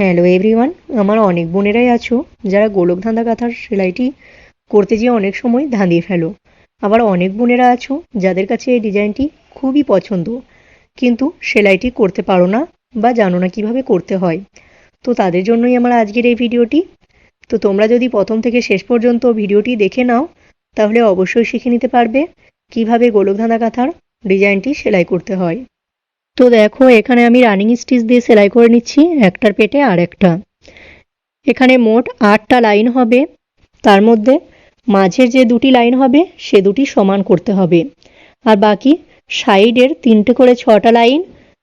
Hello everyone আমার অনেক বোনেরাই আছো, যারা গোলক ধাঁধা কাঁথার সেলাইটি করতে যেয়ে অনেক সময় ধাঁধিয়ে ফেলো। আবার অনেক বোনেরা আছো, যাদের কাছে এই ডিজাইনটি খুবই পছন্দ, কিন্তু সেলাইটি করতে পারো না বা জানো না কীভাবে করতে হয়। তো তাদের জন্যই আমার আজকের এই ভিডিওটি। তো তোমরা যদি প্রথম থেকে শেষ পর্যন্ত ভিডিওটি দেখে নাও, তাহলে অবশ্যই শিখে নিতে পারবে কীভাবে গোলক ধাঁধা কাঁথার ডিজাইনটি সেলাই করতে হয়। তো দেখো, এখানে আমি রানিং স্টিচ দিয়ে সেলাই করে নিচ্ছি, একটার পেটে আর একটা। এখানে মোট আটটা লাইন হবে। তার মধ্যে মাঝের যে দুটি লাইন হবে, সে দুটি সমান করতে হবে। আর বাকি সাইডের তিনটে করে ছটা লাইন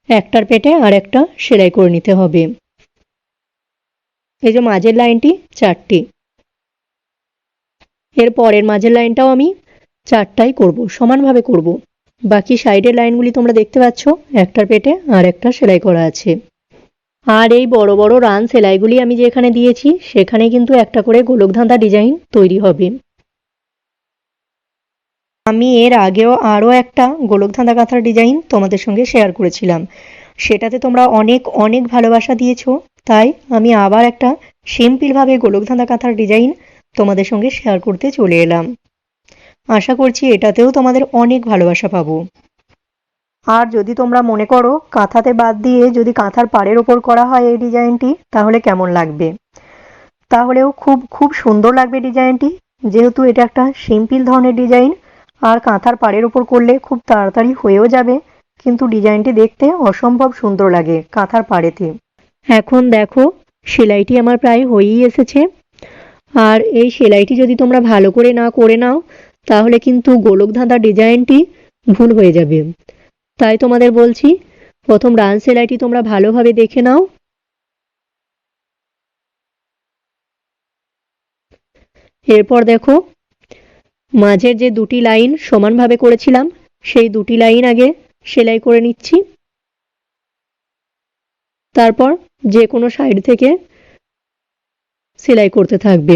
একটার পেটে আর একটা সেলাই করে নিতে হবে। এই যে মাঝের লাইনটি চারটি। এর পরের মাঝের লাইনটাও আমি চারটাই করব, সমানভাবে করব। বাকি সাইডের লাইনগুলি তোমরা দেখতে পাচ্ছ, একটার পেটে আর একটা সেলাই করা আছে। আর এই বড় বড় রান সেলাইগুলি আমি যেখানে দিয়েছি, সেখানে কিন্তু একটা করে গোলক ধাঁধা ডিজাইন তৈরি হবে। আমি এর আগেও আরও একটা গোলক ধাঁধা কাঁথার ডিজাইন তোমাদের সঙ্গে শেয়ার করেছিলাম। সেটাতে তোমরা অনেক অনেক ভালোবাসা দিয়েছ, তাই আমি আবার একটা সিম্পলভাবে গোলক ধাঁধা কাঁথার ডিজাইন তোমাদের সঙ্গে শেয়ার করতে চলে এলাম। আশা করছি এটাতেও তোমাদের অনেক ভালোবাসা পাবো। আর যদি তোমরা মনে করো কাঁথাতে বাদ দিয়ে যদি কাঁথার পাড়ের ওপর করা হয় এই ডিজাইনটি, তাহলে কেমন লাগবে? তাহলেও খুব খুব সুন্দর লাগবে ডিজাইনটি। যেহেতু এটা একটা সিম্পল ধরনের ডিজাইন, আর কাঁথার পাড়ের ওপর করলে খুব তাড়াতাড়ি হয়েও যাবে, কিন্তু ডিজাইনটি দেখতে অসম্ভব সুন্দর লাগে কাঁথার পাড়েতে। এখন দেখো, সেলাইটি আমার প্রায় হয়েই এসেছে। আর এই সেলাইটি যদি তোমরা ভালো করে না করে নাও তাহলে কিন্তু গোলক ধাঁধা ডিজাইনটি ভুল হয়ে যাবে। তাই তোমাদের বলছি, প্রথম রান সেলাইটি তোমরা ভালোভাবে দেখে নাও। এরপর দেখো, মাঝের যে দুটি লাইন সমানভাবে করেছিলাম, সেই দুটি লাইন আগে সেলাই করে নিচ্ছি। তারপর যে কোনো সাইড থেকে সেলাই করতে থাকবে।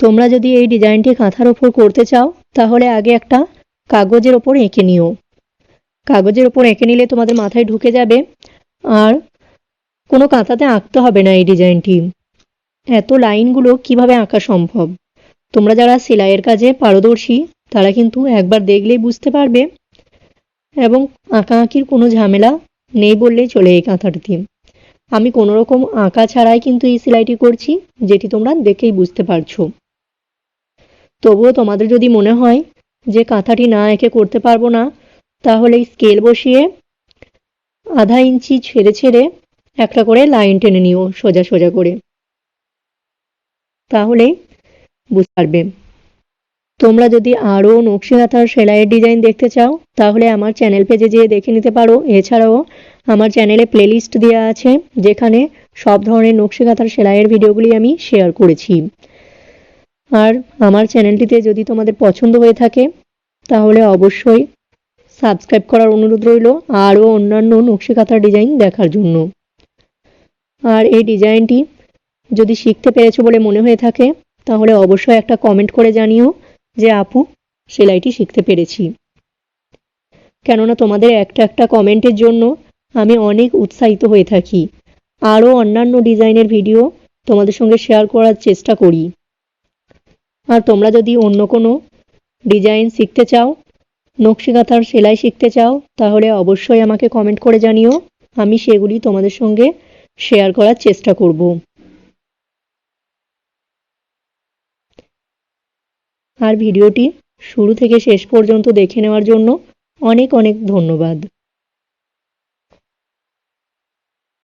তোমরা যদি এই ডিজাইনটি কাঁথার ওপর করতে চাও, তাহলে আগে একটা কাগজের ওপর এঁকে নিও। কাগজের ওপর এঁকে নিলে তোমাদের মাথায় ঢুকে যাবে, আর কোনো কাঁথাতে আঁকতে হবে না এই ডিজাইনটি। এত লাইনগুলো কীভাবে আঁকা সম্ভব? তোমরা যারা সেলাইয়ের কাজে পারদর্শী, তারা কিন্তু একবার দেখলেই বুঝতে পারবে, এবং আঁকাআঁকির কোনো ঝামেলা নেই বললেই চলে এই কাঁথাটিতে। আমি কোনো রকম আঁকা ছাড়াই কিন্তু এই সেলাইটি করছি, যেটি তোমরা দেখেই বুঝতে পারছ। তবুও তোমাদের যদি মনে হয় যে কাঁথাটি না এঁকে করতে পারব না, তাহলে স্কেল বসিয়ে আধা ইঞ্চি ছেড়ে ছেড়ে একটা করে লাইন টেনে নিও সোজা সোজা করে। তাহলে বুঝতে পারবে। তোমরা যদি আরও নকশি হাতার সেলাইয়ের ডিজাইন দেখতে চাও, তাহলে আমার চ্যানেল পেজে যেয়ে দেখে নিতে পারো। এছাড়াও আমার চ্যানেলে প্লেলিস্ট দেওয়া আছে, যেখানে সব ধরনের নকশি কাঁথার সেলাইয়ের ভিডিওগুলি আমি শেয়ার করেছি। আর আমার চ্যানেলটিতে যদি তোমাদের পছন্দ হয়ে থাকে, তাহলে অবশ্যই সাবস্ক্রাইব করার অনুরোধ রইল, আরও অন্যান্য নকশি কাঁথার ডিজাইন দেখার জন্য। আর এই ডিজাইনটি যদি শিখতে পেরেছ বলে মনে হয়ে থাকে, তাহলে অবশ্যই একটা কমেন্ট করে জানিও যে, আপু, সেলাইটি শিখতে পেরেছি। কেননা তোমাদের একটা একটা কমেন্টের জন্য আমি অনেক উৎসাহিত হয়ে থাকি। আরও অন্যান্য ডিজাইনের ভিডিও তোমাদের সঙ্গে শেয়ার করার চেষ্টা করি। আর তোমরা যদি অন্য কোনো ডিজাইন শিখতে চাও নকশি কাঁথার সেলাই শিখতে চাও, তাহলে অবশ্যই আমাকে কমেন্ট করে জানিও। আমি সেগুলি তোমাদের সঙ্গে শেয়ার করার চেষ্টা করব। আর ভিডিওটি শুরু থেকে শেষ পর্যন্ত দেখে নেওয়ার জন্য অনেক অনেক ধন্যবাদ।